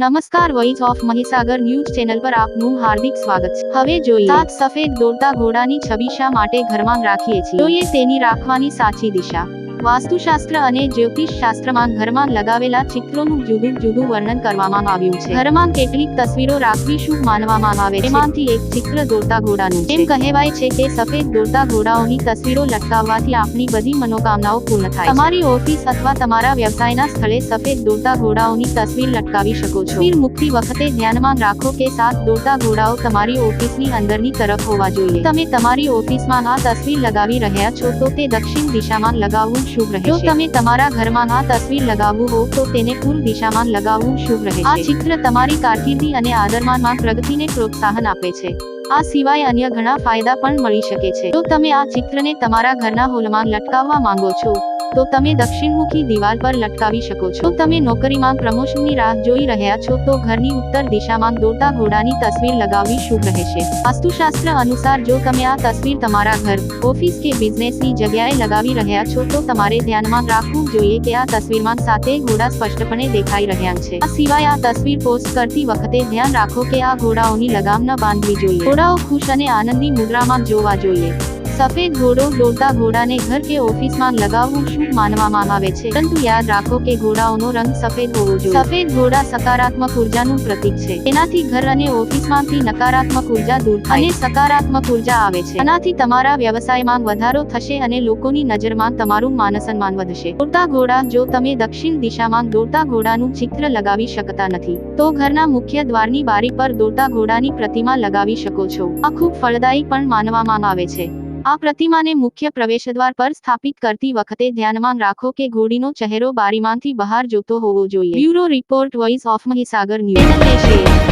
નમસ્કાર voice of Mahisagar news channel પર આપનું હાર્દિક સ્વાગત છે. હવે જોઈએ. સાત સફેદ દોડતા ઘોડાની છબી શા માટે ઘરમાં રાખીએ છીએ? જોઈએ તેની રાખવાની સાચી દિશા. વાસ્તુશાસ્ત્ર અને જ્યોતિષ શાસ્ત્રમાં ઘરમાં લગાવેલા ચિત્રોનું જુદું જુદું વર્ણન કરવામાં આવ્યું છે. ઘરમાં કેટલીક તસવીરો રાખવી શું માનવામાં આવે? તેમાંથી એક ચિત્ર દોડતા ઘોડાનું તેમ કહેવાય છે કે સફેદ દોડતા ઘોડાઓની તસવીરો લટકાવવાથી આપણી બધી મનોકામનાઓ પૂર્ણ થાય તમારી ઓફિસ અથવા તમારા વ્યવસાયના સ્થળે સફેદ દોડતા ઘોડાઓની તસવીર લટકાવી શકો છો. તસવીર મુક્તિ વખતે ધ્યાનમાં રાખો કે સાત દોડતા ઘોડાઓ તમારી ઓફિસની અંદરની તરફ હોવા જોઈએ. તમે તમારી ઓફિસમાં આ તસવીર લગાવી રહ્યા છો તો તે દક્ષિણ દિશામાં લગાવવું શુભ રહે જો તમે તમારા ઘરમાં આ તસવીર લગાવવું હો તો તેને પૂર્વ દિશામાં લગાવવું શુભ રહે આ ચિત્ર તમારી કારકિર્દી અને આદરમાનમાં પ્રગતિને પ્રોત્સાહન આપે છે. આ સિવાય અન્ય ઘણા ફાયદા પણ મળી શકે છે. જો તમે આ ચિત્રને તમારા ઘરના હોલમાં લટકાવવા માંગો છો તો તમે દક્ષિણમુખી દિવાલ પર લટકાવી શકો છો. તમે નોકરીમાં પ્રમોશનની રાહ જોઈ રહ્યા છો, તો ઘરની ઉત્તર દિશામાં દોડતા ઘોડાની તસવીર લગાવવી શુભ રહેશે. વાસ્તુશાસ્ત્ર અનુસાર જો તમે આ તસવીર તમારા ઘર, ઓફિસ કે બિઝનેસની જગ્યાએ લગાવી રહ્યા છો, તો તમારે ધ્યાનમાં રાખવું જોઈએ કે આ તસવીરમાં સાથે ઘોડા સ્પષ્ટપણે દેખાઈ રહ્યા છે. આ સિવાય આ તસવીર પોસ્ટ કરતી વખતે ધ્યાન રાખો કે આ ઘોડાઓની લગામ ન બાંધવી જોઈએ. ઘોડાઓ ખુશ અને આનંદી મુદ્રામાં જોવા જોઈએ. સફેદ ઘોડો દોડતા ઘોડાને ઘર કે ઓફિસમાં લગાવવું શુભ માનવામાં આવે છે? પરંતુ યાદ રાખો કે ઘોડાઓનો રંગ સફેદ હોવો જોઈએ. સફેદ ઘોડા સકારાત્મક ઉર્જાનું પ્રતીક છે. એનાથી ઘર અને ઓફિસમાંથી નકારાત્મક ઊર્જા દૂર થાય. અને સકારાત્મક ઊર્જા આવે છે. આનાથી તમારા વ્યવસાયમાં વધારો થશે અને લોકોની નજરમાં તમારું માનસન્માન વધશે. દોડતા ઘોડા જો તમે દક્ષિણ દિશામાં દોડતા ઘોડાનું ચિત્ર લગાવી શકતા નથી, તો ઘરના મુખ્ય દ્વારની બારી પર દોડતા ઘોડાની પ્રતિમા લગાવી શકો છો. આ ખૂબ ફળદાયી પણ માનવામાં આવે છે. આ પ્રતિમાને મુખ્ય પ્રવેશદ્વાર પર સ્થાપિત કરતી વખતે ધ્યાનમાં રાખો કે ઘોડીનો ચહેરો બારીમાંથી બહાર જોતો હોવો જોઈએ. Bureau report voice of Mahisagar news.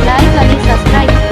Like અને સબસ્ક્રાઇબ